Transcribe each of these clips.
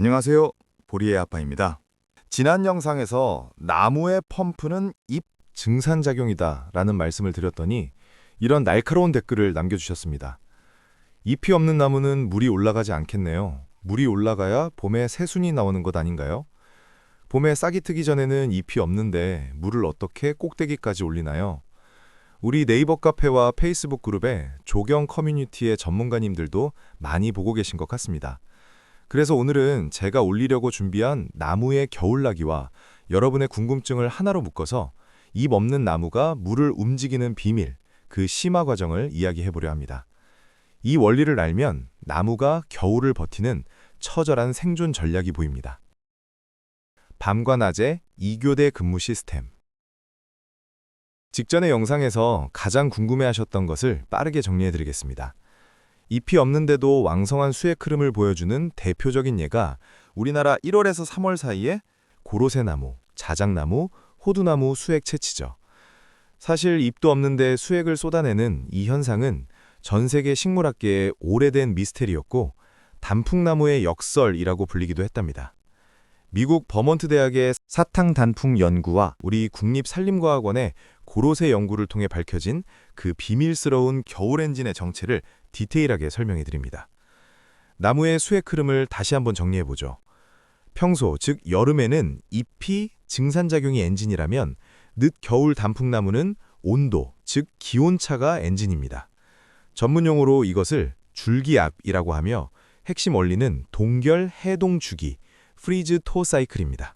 안녕하세요. 보리의 아빠입니다. 지난 영상에서 나무의 펌프는 잎 증산작용이다 라는 말씀을 드렸더니 이런 날카로운 댓글을 남겨주셨습니다. 잎이 없는 나무는 물이 올라가지 않겠네요. 물이 올라가야 봄에 새순이 나오는 것 아닌가요? 봄에 싹이 트기 전에는 잎이 없는데 물을 어떻게 꼭대기까지 올리나요? 우리 네이버 카페와 페이스북 그룹에 조경 커뮤니티의 전문가님들도 많이 보고 계신 것 같습니다. 그래서 오늘은 제가 올리려고 준비한 나무의 겨울나기와 여러분의 궁금증을 하나로 묶어서 잎 없는 나무가 물을 움직이는 비밀, 그 심화 과정을 이야기해 보려 합니다. 이 원리를 알면 나무가 겨울을 버티는 처절한 생존 전략이 보입니다. 밤과 낮의 이교대 근무 시스템. 직전의 영상에서 가장 궁금해하셨던 것을 빠르게 정리해 드리겠습니다. 잎이 없는데도 왕성한 수액 흐름을 보여주는 대표적인 예가 우리나라 1월에서 3월 사이에 고로쇠나무, 자작나무, 호두나무 수액 채취죠. 사실 잎도 없는데 수액을 쏟아내는 이 현상은 전 세계 식물학계의 오래된 미스테리였고 단풍나무의 역설이라고 불리기도 했답니다. 미국 버먼트 대학의 사탕 단풍 연구와 우리 국립산림과학원의 고로쇠 연구를 통해 밝혀진 그 비밀스러운 겨울 엔진의 정체를 디테일하게 설명해 드립니다. 나무의 수액 흐름을 다시 한번 정리해 보죠. 평소, 즉 여름에는 잎이 증산작용이 엔진이라면 늦 겨울 단풍나무는 온도, 즉 기온차가 엔진입니다. 전문용어로 이것을 줄기압이라고 하며 핵심 원리는 동결 해동 주기, 프리즈 토 사이클입니다.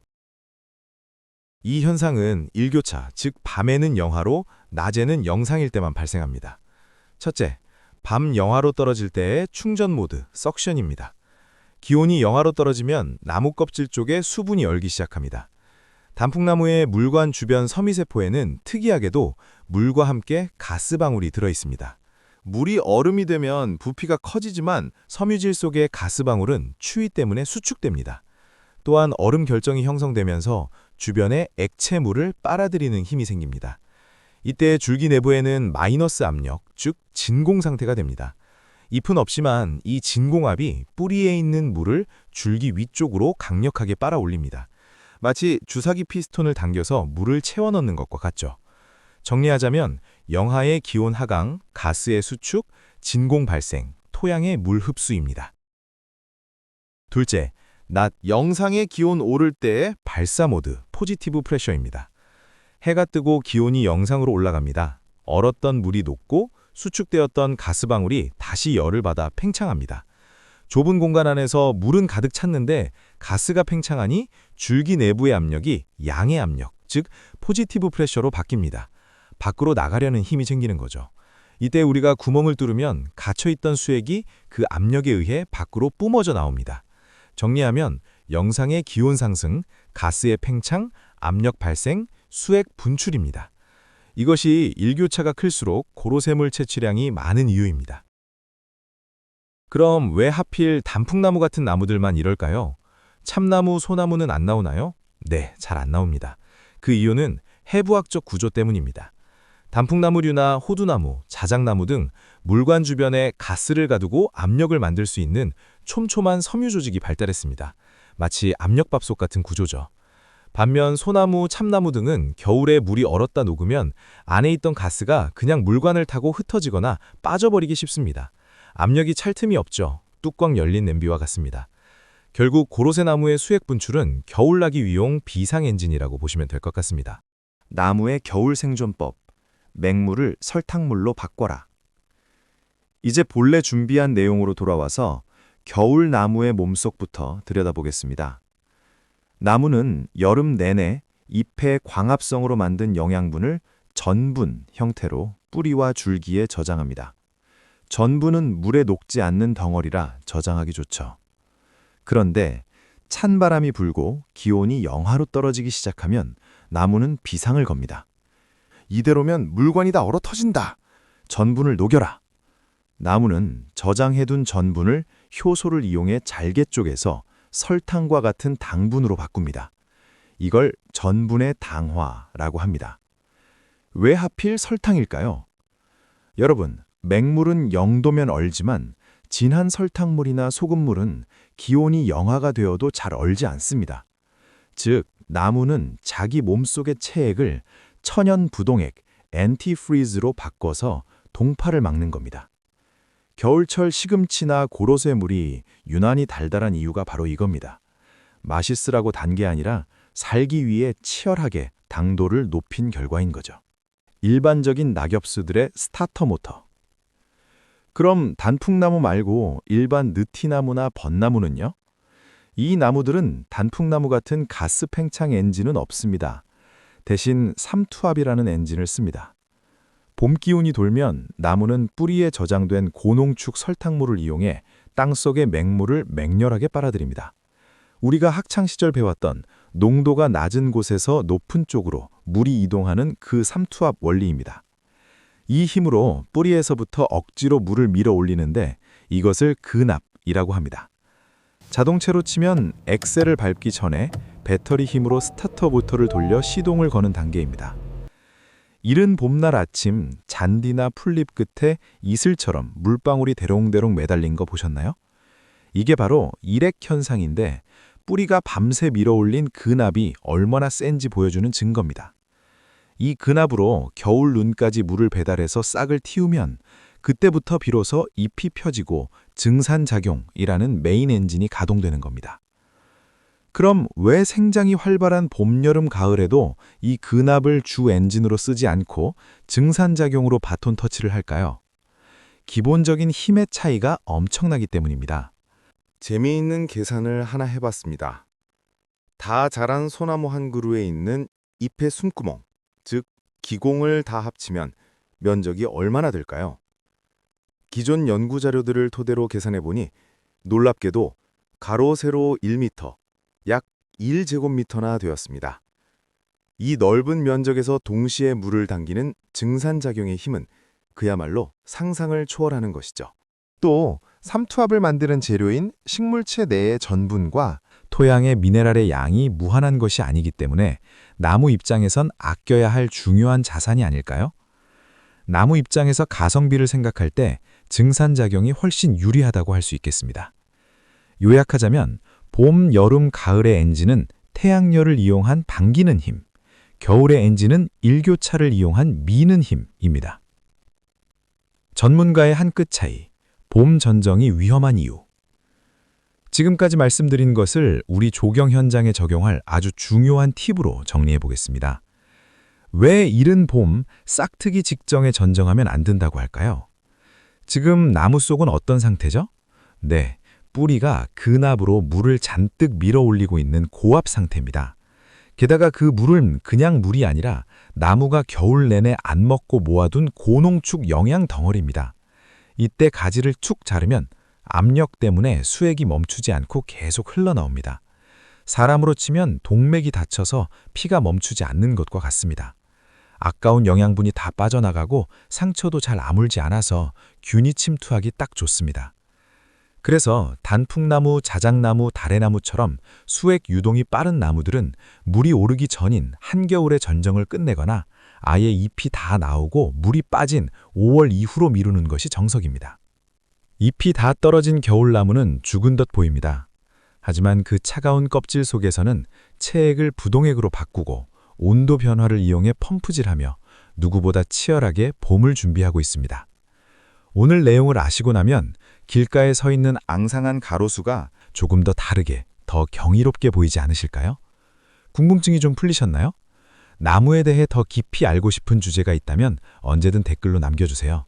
이 현상은 일교차, 즉 밤에는 영하로, 낮에는 영상일 때만 발생합니다. 첫째, 밤 영하로 떨어질 때의 충전 모드, 석션입니다. 기온이 영하로 떨어지면 나무 껍질 쪽에 수분이 얼기 시작합니다. 단풍나무의 물관 주변 섬유세포에는 특이하게도 물과 함께 가스방울이 들어있습니다. 물이 얼음이 되면 부피가 커지지만 섬유질 속의 가스방울은 추위 때문에 수축됩니다. 또한 얼음 결정이 형성되면서 주변에 액체물을 빨아들이는 힘이 생깁니다. 이때 줄기 내부에는 마이너스 압력, 즉 진공 상태가 됩니다. 잎은 없지만 이 진공압이 뿌리에 있는 물을 줄기 위쪽으로 강력하게 빨아올립니다. 마치 주사기 피스톤을 당겨서 물을 채워 넣는 것과 같죠. 정리하자면 영하의 기온 하강, 가스의 수축, 진공 발생, 토양의 물 흡수입니다. 둘째, 낮 영상의 기온 오를 때의 발사 모드, 포지티브 프레셔입니다. 해가 뜨고 기온이 영상으로 올라갑니다. 얼었던 물이 녹고 수축되었던 가스방울이 다시 열을 받아 팽창합니다. 좁은 공간 안에서 물은 가득 찼는데 가스가 팽창하니 줄기 내부의 압력이 양의 압력, 즉 포지티브 프레셔로 바뀝니다. 밖으로 나가려는 힘이 생기는 거죠. 이때 우리가 구멍을 뚫으면 갇혀있던 수액이 그 압력에 의해 밖으로 뿜어져 나옵니다. 정리하면 영상의 기온 상승, 가스의 팽창, 압력 발생, 수액 분출입니다. 이것이 일교차가 클수록 고로쇠물 채취량이 많은 이유입니다. 그럼 왜 하필 단풍나무 같은 나무들만 이럴까요? 참나무, 소나무는 안 나오나요? 네, 잘 안 나옵니다. 그 이유는 해부학적 구조 때문입니다. 단풍나무류나 호두나무, 자작나무 등 물관 주변에 가스를 가두고 압력을 만들 수 있는 촘촘한 섬유 조직이 발달했습니다. 마치 압력밥솥 같은 구조죠. 반면 소나무, 참나무 등은 겨울에 물이 얼었다 녹으면 안에 있던 가스가 그냥 물관을 타고 흩어지거나 빠져버리기 쉽습니다. 압력이 찰 틈이 없죠. 뚜껑 열린 냄비와 같습니다. 결국 고로쇠 나무의 수액 분출은 겨울 나기 위용 비상 엔진이라고 보시면 될 것 같습니다. 나무의 겨울 생존법. 맹물을 설탕물로 바꿔라. 이제 본래 준비한 내용으로 돌아와서 겨울 나무의 몸속부터 들여다보겠습니다. 나무는 여름 내내 잎의 광합성으로 만든 영양분을 전분 형태로 뿌리와 줄기에 저장합니다. 전분은 물에 녹지 않는 덩어리라 저장하기 좋죠. 그런데 찬바람이 불고 기온이 영하로 떨어지기 시작하면 나무는 비상을 겁니다. 이대로면 물관이 다 얼어 터진다. 전분을 녹여라. 나무는 저장해둔 전분을 효소를 이용해 잘게 쪼개서 설탕과 같은 당분으로 바꿉니다. 이걸 전분의 당화라고 합니다. 왜 하필 설탕일까요? 여러분, 맹물은 0도면 얼지만 진한 설탕물이나 소금물은 기온이 영하가 되어도 잘 얼지 않습니다. 즉, 나무는 자기 몸속의 체액을 천연 부동액, 엔티프리즈로 바꿔서 동파를 막는 겁니다. 겨울철 시금치나 고로쇠 물이 유난히 달달한 이유가 바로 이겁니다. 맛있으라고 단 게 아니라 살기 위해 치열하게 당도를 높인 결과인 거죠. 일반적인 낙엽수들의 스타터 모터. 그럼 단풍나무 말고 일반 느티나무나 벚나무는요? 이 나무들은 단풍나무 같은 가스 팽창 엔진은 없습니다. 대신 삼투압이라는 엔진을 씁니다. 봄 기운이 돌면 나무는 뿌리에 저장된 고농축 설탕물을 이용해 땅속의 맹물을 맹렬하게 빨아들입니다. 우리가 학창시절 배웠던 농도가 낮은 곳에서 높은 쪽으로 물이 이동하는 그 삼투압 원리입니다. 이 힘으로 뿌리에서부터 억지로 물을 밀어 올리는데 이것을 근압이라고 합니다. 자동차로 치면 엑셀을 밟기 전에 배터리 힘으로 스타터 모터를 돌려 시동을 거는 단계입니다. 이른 봄날 아침 잔디나 풀잎 끝에 이슬처럼 물방울이 대롱대롱 매달린 거 보셨나요? 이게 바로 일액 현상인데 뿌리가 밤새 밀어올린 근압이 얼마나 센지 보여주는 증거입니다. 이 근압으로 겨울 눈까지 물을 배달해서 싹을 틔우면 그때부터 비로소 잎이 펴지고 증산작용이라는 메인 엔진이 가동되는 겁니다. 그럼 왜 생장이 활발한 봄, 여름, 가을에도 이 근압을 주 엔진으로 쓰지 않고 증산작용으로 바톤 터치를 할까요? 기본적인 힘의 차이가 엄청나기 때문입니다. 재미있는 계산을 하나 해봤습니다. 다 자란 소나무 한 그루에 있는 잎의 숨구멍, 즉 기공을 다 합치면 면적이 얼마나 될까요? 기존 연구 자료들을 토대로 계산해보니 놀랍게도 가로 세로 1m, 약 1제곱미터나 되었습니다. 이 넓은 면적에서 동시에 물을 당기는 증산작용의 힘은 그야말로 상상을 초월하는 것이죠. 또 삼투압을 만드는 재료인 식물체 내의 전분과 토양의 미네랄의 양이 무한한 것이 아니기 때문에 나무 입장에선 아껴야 할 중요한 자산이 아닐까요? 나무 입장에서 가성비를 생각할 때 증산작용이 훨씬 유리하다고 할 수 있겠습니다. 요약하자면 봄, 여름, 가을의 엔진은 태양열을 이용한 반기는 힘, 겨울의 엔진은 일교차를 이용한 미는 힘입니다. 전문가의 한 끗 차이, 봄 전정이 위험한 이유. 지금까지 말씀드린 것을 우리 조경 현장에 적용할 아주 중요한 팁으로 정리해 보겠습니다. 왜 이른 봄 싹트기 직전에 전정하면 안 된다고 할까요? 지금 나무 속은 어떤 상태죠? 네, 뿌리가 근압으로 물을 잔뜩 밀어 올리고 있는 고압 상태입니다. 게다가 그 물은 그냥 물이 아니라 나무가 겨울 내내 안 먹고 모아둔 고농축 영양 덩어리입니다. 이때 가지를 축 자르면 압력 때문에 수액이 멈추지 않고 계속 흘러나옵니다. 사람으로 치면 동맥이 닫혀서 피가 멈추지 않는 것과 같습니다. 아까운 영양분이 다 빠져나가고 상처도 잘 아물지 않아서 균이 침투하기 딱 좋습니다. 그래서 단풍나무, 자작나무, 다래나무처럼 수액 유동이 빠른 나무들은 물이 오르기 전인 한겨울의 전정을 끝내거나 아예 잎이 다 나오고 물이 빠진 5월 이후로 미루는 것이 정석입니다. 잎이 다 떨어진 겨울나무는 죽은 듯 보입니다. 하지만 그 차가운 껍질 속에서는 체액을 부동액으로 바꾸고 온도 변화를 이용해 펌프질하며 누구보다 치열하게 봄을 준비하고 있습니다. 오늘 내용을 아시고 나면 길가에 서 있는 앙상한 가로수가 조금 더 다르게, 더 경이롭게 보이지 않으실까요? 궁금증이 좀 풀리셨나요? 나무에 대해 더 깊이 알고 싶은 주제가 있다면 언제든 댓글로 남겨주세요.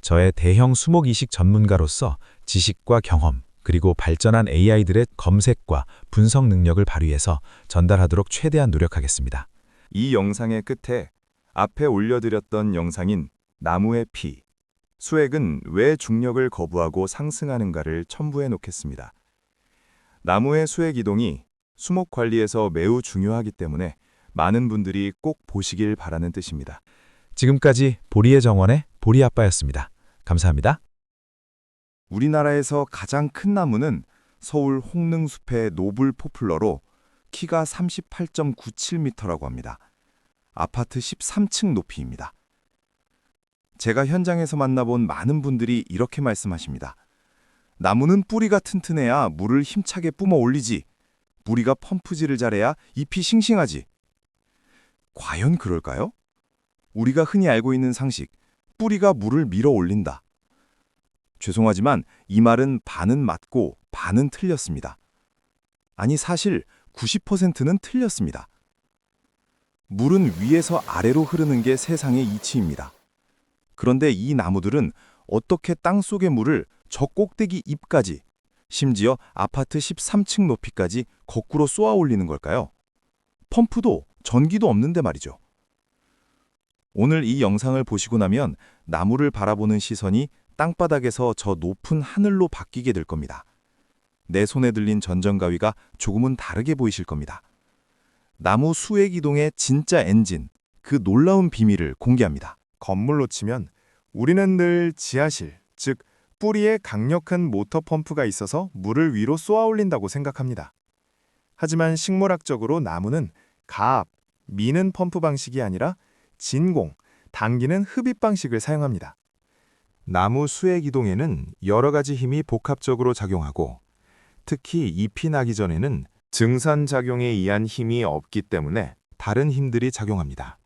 저의 대형 수목 이식 전문가로서 지식과 경험, 그리고 발전한 AI들의 검색과 분석 능력을 발휘해서 전달하도록 최대한 노력하겠습니다. 이 영상의 끝에 앞에 올려드렸던 영상인 나무의 피, 수액은 왜 중력을 거부하고 상승하는가를 첨부해 놓겠습니다. 나무의 수액 이동이 수목 관리에서 매우 중요하기 때문에 많은 분들이 꼭 보시길 바라는 뜻입니다. 지금까지 보리의 정원의 보리 아빠였습니다. 감사합니다. 우리나라에서 가장 큰 나무는 서울 홍능숲의 노블 포플러로 키가 38.97m라고 합니다. 아파트 13층 높이입니다. 제가 현장에서 만나본 많은 분들이 이렇게 말씀하십니다. 나무는 뿌리가 튼튼해야 물을 힘차게 뿜어 올리지. 뿌리가 펌프질을 잘해야 잎이 싱싱하지. 과연 그럴까요? 우리가 흔히 알고 있는 상식, 뿌리가 물을 밀어 올린다. 죄송하지만 이 말은 반은 맞고 반은 틀렸습니다. 아니 사실 90%는 틀렸습니다. 물은 위에서 아래로 흐르는 게 세상의 이치입니다. 그런데 이 나무들은 어떻게 땅 속의 물을 저 꼭대기 잎까지, 심지어 아파트 13층 높이까지 거꾸로 쏘아 올리는 걸까요? 펌프도 전기도 없는데 말이죠. 오늘 이 영상을 보시고 나면 나무를 바라보는 시선이 땅바닥에서 저 높은 하늘로 바뀌게 될 겁니다. 내 손에 들린 전정가위가 조금은 다르게 보이실 겁니다. 나무 수액 이동의 진짜 엔진, 그 놀라운 비밀을 공개합니다. 건물로 치면 우리는 늘 지하실, 즉 뿌리에 강력한 모터 펌프가 있어서 물을 위로 쏘아 올린다고 생각합니다. 하지만 식물학적으로 나무는 가압, 미는 펌프 방식이 아니라 진공, 당기는 흡입 방식을 사용합니다. 나무 수액 이동에는 여러 가지 힘이 복합적으로 작용하고 특히 잎이 나기 전에는 증산작용에 의한 힘이 없기 때문에 다른 힘들이 작용합니다.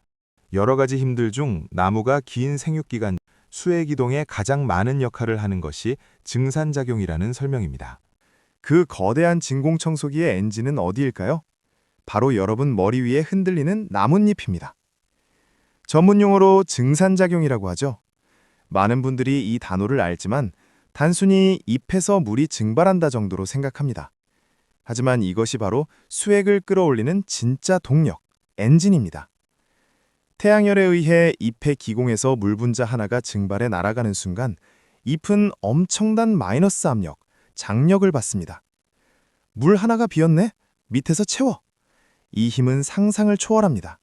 여러 가지 힘들 중 나무가 긴 생육기간 수액 이동에 가장 많은 역할을 하는 것이 증산작용이라는 설명입니다. 그 거대한 진공 청소기의 엔진은 어디일까요? 바로 여러분 머리 위에 흔들리는 나뭇잎입니다. 전문 용어로 증산작용이라고 하죠. 많은 분들이 이 단어를 알지만 단순히 잎에서 물이 증발한다 정도로 생각합니다. 하지만 이것이 바로 수액을 끌어올리는 진짜 동력, 엔진입니다. 태양열에 의해 잎의 기공에서 물 분자 하나가 증발해 날아가는 순간 잎은 엄청난 마이너스 압력, 장력을 받습니다. 물 하나가 비었네? 밑에서 채워. 이 힘은 상상을 초월합니다.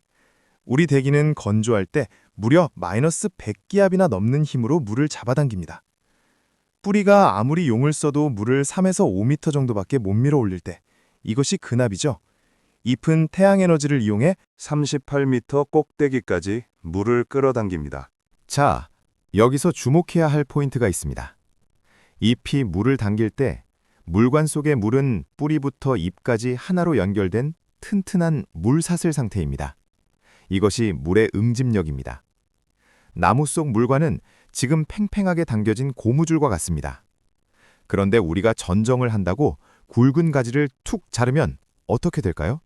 우리 대기는 건조할 때 무려 마이너스 100기압이나 넘는 힘으로 물을 잡아당깁니다. 뿌리가 아무리 용을 써도 물을 3에서 5m 정도밖에 못 밀어 올릴 때 이것이 근압이죠. 잎은 태양 에너지를 이용해 38m 꼭대기까지 물을 끌어당깁니다. 자, 여기서 주목해야 할 포인트가 있습니다. 잎이 물을 당길 때 물관 속의 물은 뿌리부터 잎까지 하나로 연결된 튼튼한 물사슬 상태입니다. 이것이 물의 응집력입니다. 나무 속 물관은 지금 팽팽하게 당겨진 고무줄과 같습니다. 그런데 우리가 전정을 한다고 굵은 가지를 툭 자르면 어떻게 될까요?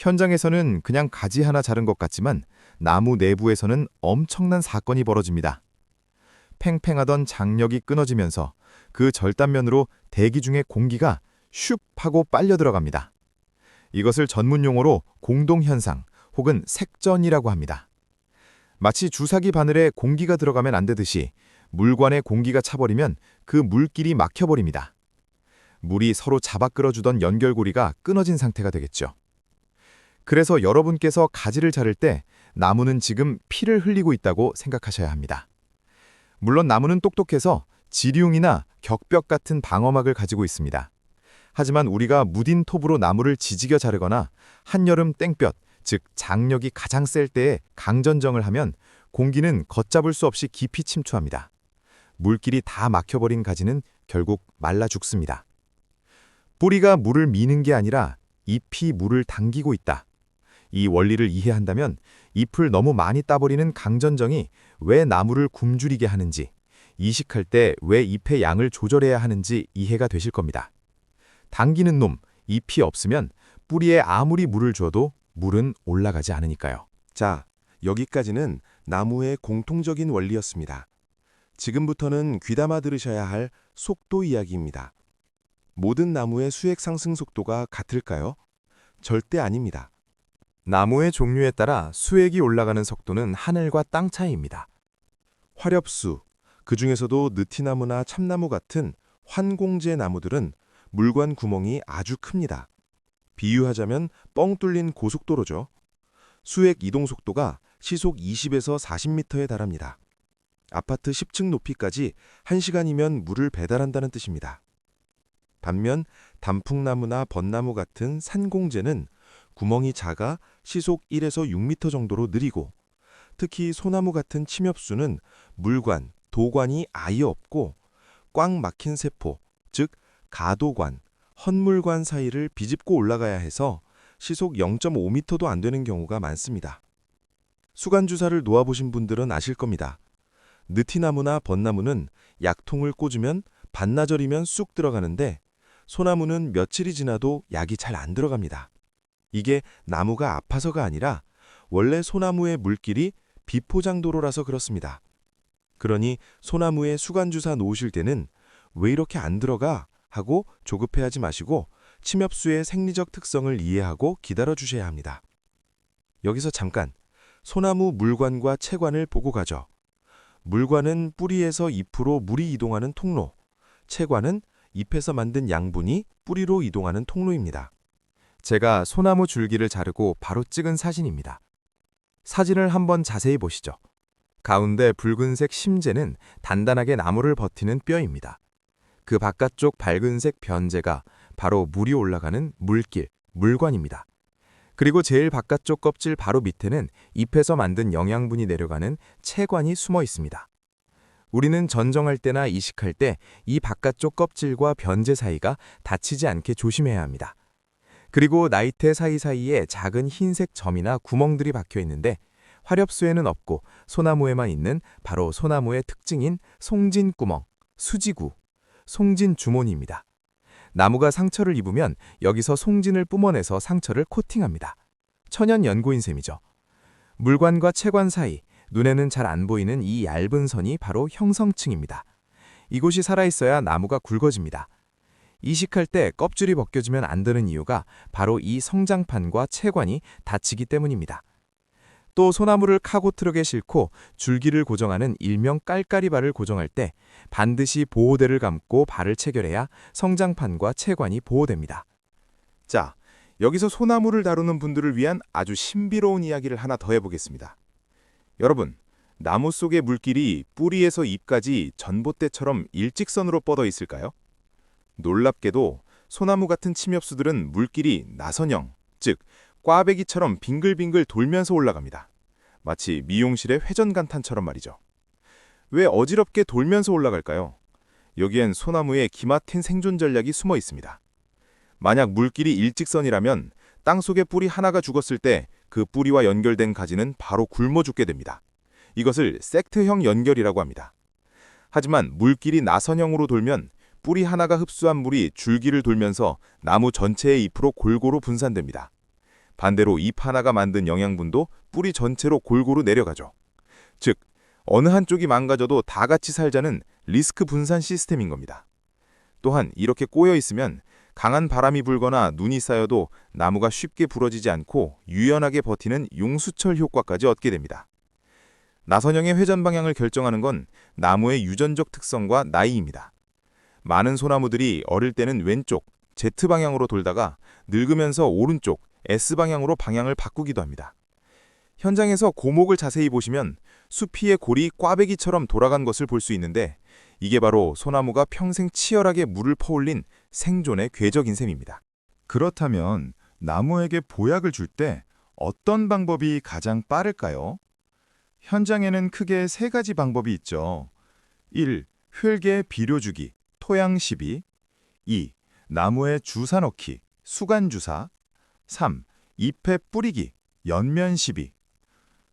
현장에서는 그냥 가지 하나 자른 것 같지만 나무 내부에서는 엄청난 사건이 벌어집니다. 팽팽하던 장력이 끊어지면서 그 절단면으로 대기 중의 공기가 슉 하고 빨려 들어갑니다. 이것을 전문 용어로 공동현상 혹은 색전이라고 합니다. 마치 주사기 바늘에 공기가 들어가면 안 되듯이 물관에 공기가 차버리면 그 물길이 막혀버립니다. 물이 서로 잡아 끌어주던 연결고리가 끊어진 상태가 되겠죠. 그래서 여러분께서 가지를 자를 때 나무는 지금 피를 흘리고 있다고 생각하셔야 합니다. 물론 나무는 똑똑해서 지리움이나 격벽 같은 방어막을 가지고 있습니다. 하지만 우리가 무딘 톱으로 나무를 지지겨 자르거나 한여름 땡볕, 즉 장력이 가장 셀 때에 강전정을 하면 공기는 걷잡을 수 없이 깊이 침투합니다. 물길이 다 막혀버린 가지는 결국 말라 죽습니다. 뿌리가 물을 미는 게 아니라 잎이 물을 당기고 있다. 이 원리를 이해한다면 잎을 너무 많이 따버리는 강전정이 왜 나무를 굶주리게 하는지, 이식할 때 왜 잎의 양을 조절해야 하는지 이해가 되실 겁니다. 당기는 놈, 잎이 없으면 뿌리에 아무리 물을 줘도 물은 올라가지 않으니까요. 자, 여기까지는 나무의 공통적인 원리였습니다. 지금부터는 귀담아 들으셔야 할 속도 이야기입니다. 모든 나무의 수액 상승 속도가 같을까요? 절대 아닙니다. 나무의 종류에 따라 수액이 올라가는 속도는 하늘과 땅 차이입니다. 화렵수, 그 중에서도 느티나무나 참나무 같은 환공제 나무들은 물관 구멍이 아주 큽니다. 비유하자면 뻥 뚫린 고속도로죠. 수액 이동 속도가 시속 20에서 40m에 달합니다. 아파트 10층 높이까지 1시간이면 물을 배달한다는 뜻입니다. 반면 단풍나무나 벚나무 같은 산공제는 구멍이 작아 시속 1에서 6m 정도로 느리고 특히 소나무 같은 침엽수는 물관, 도관이 아예 없고 꽉 막힌 세포, 즉 가도관, 헌물관 사이를 비집고 올라가야 해서 시속 0.5m도 안 되는 경우가 많습니다. 수간주사를 놓아보신 분들은 아실 겁니다. 느티나무나 벚나무는 약통을 꽂으면 반나절이면 쑥 들어가는데 소나무는 며칠이 지나도 약이 잘 안 들어갑니다. 이게 나무가 아파서가 아니라 원래 소나무의 물길이 비포장도로라서 그렇습니다. 그러니 소나무에 수간주사 놓으실 때는 왜 이렇게 안 들어가? 하고 조급해하지 마시고 침엽수의 생리적 특성을 이해하고 기다려 주셔야 합니다. 여기서 잠깐 소나무 물관과 채관을 보고 가죠. 물관은 뿌리에서 잎으로 물이 이동하는 통로, 채관은 잎에서 만든 양분이 뿌리로 이동하는 통로입니다. 제가 소나무 줄기를 자르고 바로 찍은 사진입니다. 사진을 한번 자세히 보시죠. 가운데 붉은색 심재는 단단하게 나무를 버티는 뼈입니다. 그 바깥쪽 밝은색 변재가 바로 물이 올라가는 물길, 물관입니다. 그리고 제일 바깥쪽 껍질 바로 밑에는 잎에서 만든 영양분이 내려가는 채관이 숨어 있습니다. 우리는 전정할 때나 이식할 때 이 바깥쪽 껍질과 변재 사이가 닫히지 않게 조심해야 합니다. 그리고 나이테 사이사이에 작은 흰색 점이나 구멍들이 박혀 있는데 화렵수에는 없고 소나무에만 있는 바로 소나무의 특징인 송진구멍, 수지구, 송진주머니입니다. 나무가 상처를 입으면 여기서 송진을 뿜어내서 상처를 코팅합니다. 천연 연고인 셈이죠. 물관과 채관 사이, 눈에는 잘 안 보이는 이 얇은 선이 바로 형성층입니다. 이곳이 살아있어야 나무가 굵어집니다. 이식할 때 껍질이 벗겨지면 안 되는 이유가 바로 이 성장판과 채관이 닫히기 때문입니다. 또 소나무를 카고 트럭에 싣고 줄기를 고정하는 일명 깔까리발을 고정할 때 반드시 보호대를 감고 발을 체결해야 성장판과 채관이 보호됩니다. 자, 여기서 소나무를 다루는 분들을 위한 아주 신비로운 이야기를 하나 더 해보겠습니다. 여러분, 나무 속의 물길이 뿌리에서 잎까지 전봇대처럼 일직선으로 뻗어 있을까요? 놀랍게도 소나무 같은 침엽수들은 물길이 나선형, 즉 꽈배기처럼 빙글빙글 돌면서 올라갑니다. 마치 미용실의 회전간탄처럼 말이죠. 왜 어지럽게 돌면서 올라갈까요? 여기엔 소나무의 기막힌 생존 전략이 숨어 있습니다. 만약 물길이 일직선이라면 땅속의 뿌리 하나가 죽었을 때 그 뿌리와 연결된 가지는 바로 굶어 죽게 됩니다. 이것을 섹트형 연결이라고 합니다. 하지만 물길이 나선형으로 돌면 뿌리 하나가 흡수한 물이 줄기를 돌면서 나무 전체의 잎으로 골고루 분산됩니다. 반대로 잎 하나가 만든 영양분도 뿌리 전체로 골고루 내려가죠. 즉, 어느 한쪽이 망가져도 다 같이 살자는 리스크 분산 시스템인 겁니다. 또한 이렇게 꼬여 있으면 강한 바람이 불거나 눈이 쌓여도 나무가 쉽게 부러지지 않고 유연하게 버티는 용수철 효과까지 얻게 됩니다. 나선형의 회전 방향을 결정하는 건 나무의 유전적 특성과 나이입니다. 많은 소나무들이 어릴 때는 왼쪽 Z 방향으로 돌다가 늙으면서 오른쪽 S 방향으로 방향을 바꾸기도 합니다. 현장에서 고목을 자세히 보시면 수피의 골이 꽈배기처럼 돌아간 것을 볼 수 있는데 이게 바로 소나무가 평생 치열하게 물을 퍼올린 생존의 궤적인 셈입니다. 그렇다면 나무에게 보약을 줄 때 어떤 방법이 가장 빠를까요? 현장에는 크게 세 가지 방법이 있죠. 1. 흙에 비료 주기, 토양 시비 2. 나무에 주사 넣기, 수간 주사 3. 잎에 뿌리기, 연면 시비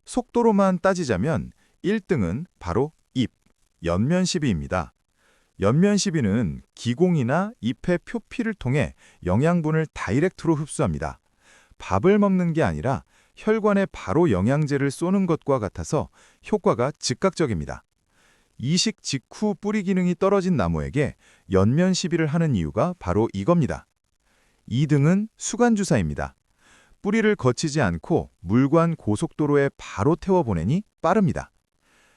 속도로만 따지자면 1등은 바로 잎, 연면 시비입니다. 연면 시비는 기공이나 잎의 표피를 통해 영양분을 다이렉트로 흡수합니다. 밥을 먹는 게 아니라 혈관에 바로 영양제를 쏘는 것과 같아서 효과가 즉각적입니다. 이식 직후 뿌리 기능이 떨어진 나무에게 연면 시비를 하는 이유가 바로 이겁니다. 2등은 수간주사입니다. 뿌리를 거치지 않고 물관 고속도로에 바로 태워보내니 빠릅니다.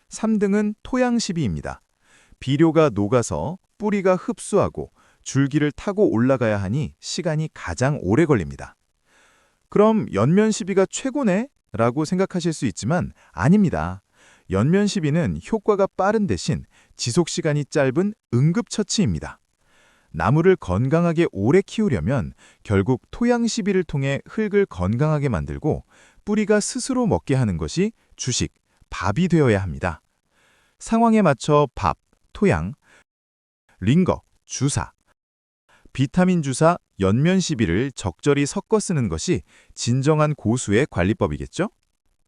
3등은 토양시비입니다. 비료가 녹아서 뿌리가 흡수하고 줄기를 타고 올라가야 하니 시간이 가장 오래 걸립니다. 그럼 연면 시비가 최고네? 라고 생각하실 수 있지만 아닙니다. 연면 시비는 효과가 빠른 대신 지속 시간이 짧은 응급처치입니다. 나무를 건강하게 오래 키우려면 결국 토양 시비를 통해 흙을 건강하게 만들고 뿌리가 스스로 먹게 하는 것이 주식, 밥이 되어야 합니다. 상황에 맞춰 밥, 토양, 링거, 주사, 비타민 주사, 연면 시비를 적절히 섞어 쓰는 것이 진정한 고수의 관리법이겠죠?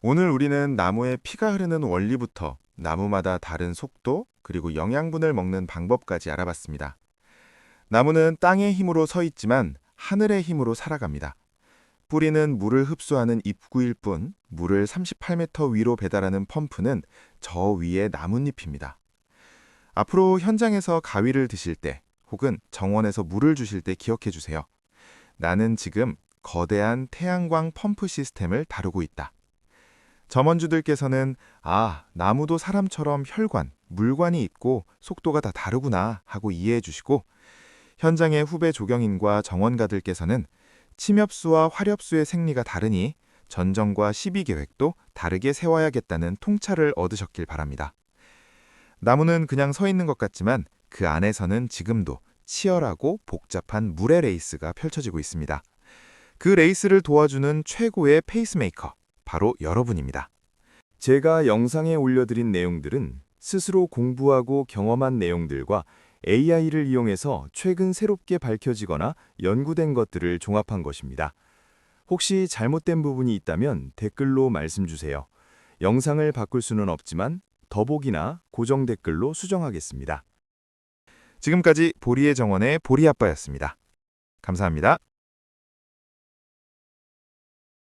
오늘 우리는 나무의 피가 흐르는 원리부터 나무마다 다른 속도 그리고 영양분을 먹는 방법까지 알아봤습니다. 나무는 땅의 힘으로 서 있지만 하늘의 힘으로 살아갑니다. 뿌리는 물을 흡수하는 입구일 뿐 물을 38m 위로 배달하는 펌프는 저 위의 나뭇잎입니다. 앞으로 현장에서 가위를 드실 때 혹은 정원에서 물을 주실 때 기억해 주세요. 나는 지금 거대한 태양광 펌프 시스템을 다루고 있다. 점원주들께서는 아, 나무도 사람처럼 혈관, 물관이 있고 속도가 다 다르구나 하고 이해해 주시고 현장의 후배 조경인과 정원가들께서는 침엽수와 화렵수의 생리가 다르니 전정과 시비 계획도 다르게 세워야겠다는 통찰을 얻으셨길 바랍니다. 나무는 그냥 서 있는 것 같지만 그 안에서는 지금도 치열하고 복잡한 물의 레이스가 펼쳐지고 있습니다. 그 레이스를 도와주는 최고의 페이스메이커, 바로 여러분입니다. 제가 영상에 올려드린 내용들은 스스로 공부하고 경험한 내용들과 AI를 이용해서 최근 새롭게 밝혀지거나 연구된 것들을 종합한 것입니다. 혹시 잘못된 부분이 있다면 댓글로 말씀 주세요. 영상을 바꿀 수는 없지만 더보기나 고정 댓글로 수정하겠습니다. 지금까지 보리의 정원의 보리아빠였습니다. 감사합니다.